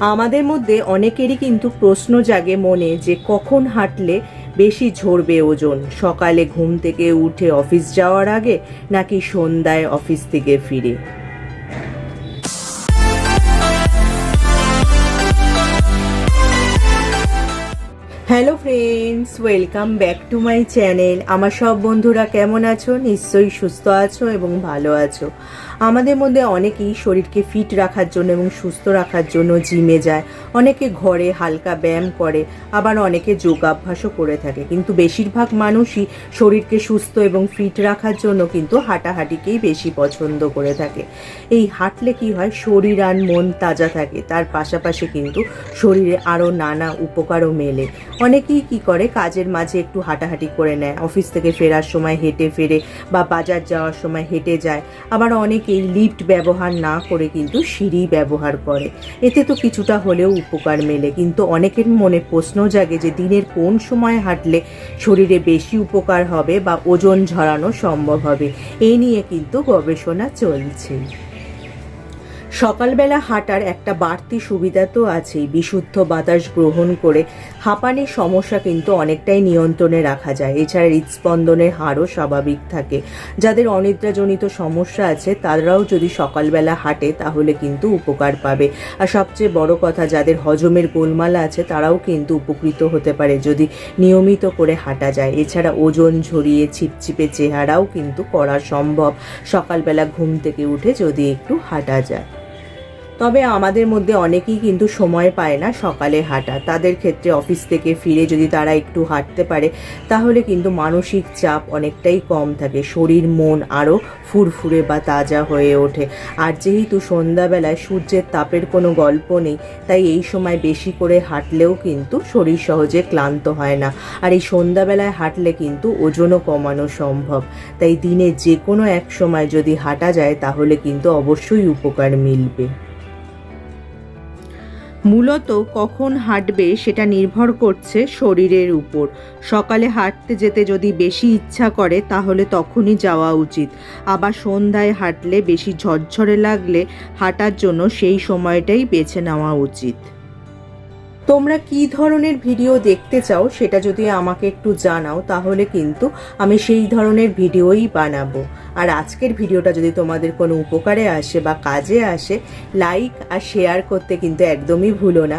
আমাদের মধ্যে অনেকেরই কিন্তু প্রশ্ন জাগে মনে যে কখন হাঁটলে বেশি ঝরবে ওজন? সকালে ঘুম থেকে উঠে অফিস যাওয়ার আগে নাকি সন্ধ্যায় অফিস থেকে ফিরে? Hello friends, welcome back to my channel. আমার সব বন্ধুরা কেমন আছো? নিশ্চয়ই সুস্থ আছো এবং ভালো আছো। আমাদের মধ্যে অনেকেই শরীরকে ফিট রাখার জন্য এবং সুস্থ রাখার জন্য জিমে যায়। অনেকে ঘরে হালকা ব্যায়াম করে, আবার অনেকে যোগাভ্যাসও করে থাকে। কিন্তু বেশিরভাগ মানুষই শরীরকে সুস্থ এবং ফিট রাখার জন্য কিন্তু হাঁটাহাঁটিকেই বেশি পছন্দ করে থাকে। এই হাঁটলে কি হয়? শরীর আর মন তাজা থাকে। তার পাশাপাশি কিন্তু শরীরে আরও নানা উপকারও মেলে। অনেকেই কি করে, কাজের মাঝে একটু হাঁটাহাঁটি করে নেয়। অফিস থেকে ফেরার সময় হেঁটে ফেরে বা বাজার যাওয়ার সময় হেঁটে যায়। আবার অনেকেই লিফট ব্যবহার না করে কিন্তু সিঁড়ি ব্যবহার করে। এতে তো কিছুটা হলেও উপকার মেলে। কিন্তু অনেকের মনে প্রশ্ন জাগে যে, দিনের কোন সময় হাঁটলে শরীরে বেশি উপকার হবে বা ওজন ঝরানো সম্ভব হবে? এই নিয়ে কিন্তু গবেষণা চলছে। সকালবেলা হাঁটার একটা বাড়তি সুবিধা তো আছেই। বিশুদ্ধ বাতাস গ্রহণ করে হাঁপানির সমস্যা কিন্তু অনেকটাই নিয়ন্ত্রণে রাখা যায়। এছাড়া হৃদস্পন্দনের হারও স্বাভাবিক থাকে। যাদের অনিদ্রাজনিত সমস্যা আছে, তারাও যদি সকালবেলা হাঁটে, তাহলে কিন্তু উপকার পাবে। আর সবচেয়ে বড় কথা, যাদের হজমের গোলমাল আছে, তারাও কিন্তু উপকৃত হতে পারে যদি নিয়মিত করে হাঁটা যায়। এছাড়া ওজন ঝরিয়ে ছিপছিপে চেহারাও কিন্তু করা সম্ভব। সকালবেলা ঘুম থেকে উঠে যদি একটু হাঁটা যায়। তবে আমাদের মধ্যে অনেকেই কিন্তু সময় পায় না সকালে হাঁটা। তাদের ক্ষেত্রে অফিস থেকে ফিরে যদি তারা একটু হাঁটতে পারে, তাহলে কিন্তু মানসিক চাপ অনেকটাই কম থাকে। শরীর, মন আরও ফুরফুরে বা তাজা হয়ে ওঠে। আর যেহেতু সন্ধ্যাবেলায় সূর্যের তাপের কোনো গল্প নেই, তাই এই সময় বেশি করে হাঁটলেও কিন্তু শরীর সহজে ক্লান্ত হয় না। আর এই সন্ধ্যাবেলায় হাঁটলে কিন্তু ওজনও কমানো সম্ভব। তাই দিনে যে কোনো এক সময় যদি হাঁটা যায়, তাহলে কিন্তু অবশ্যই উপকার মিলবে। মূলত কখন হাঁটবে সেটা নির্ভর করছে শরীরের উপর। সকালে হাঁটতে যেতে যদি বেশি ইচ্ছা করে, তাহলে তখনই যাওয়া উচিত। আবার সন্ধ্যায় হাঁটলে বেশি ঝরঝরে লাগলে হাঁটার জন্য সেই সময়টাই বেছে নেওয়া উচিত। তোমরা কি ধরনের ভিডিও দেখতে চাও সেটা যদি আমাকে একটু জানাও, তাহলে কিন্তু আমি সেই ধরনের ভিডিওই বানাবো। আর আজকের ভিডিওটা যদি তোমাদের কোনো উপকারে আসে বা কাজে আসে লাইক আর শেয়ার করতে কিন্তু একদমই ভুলো না।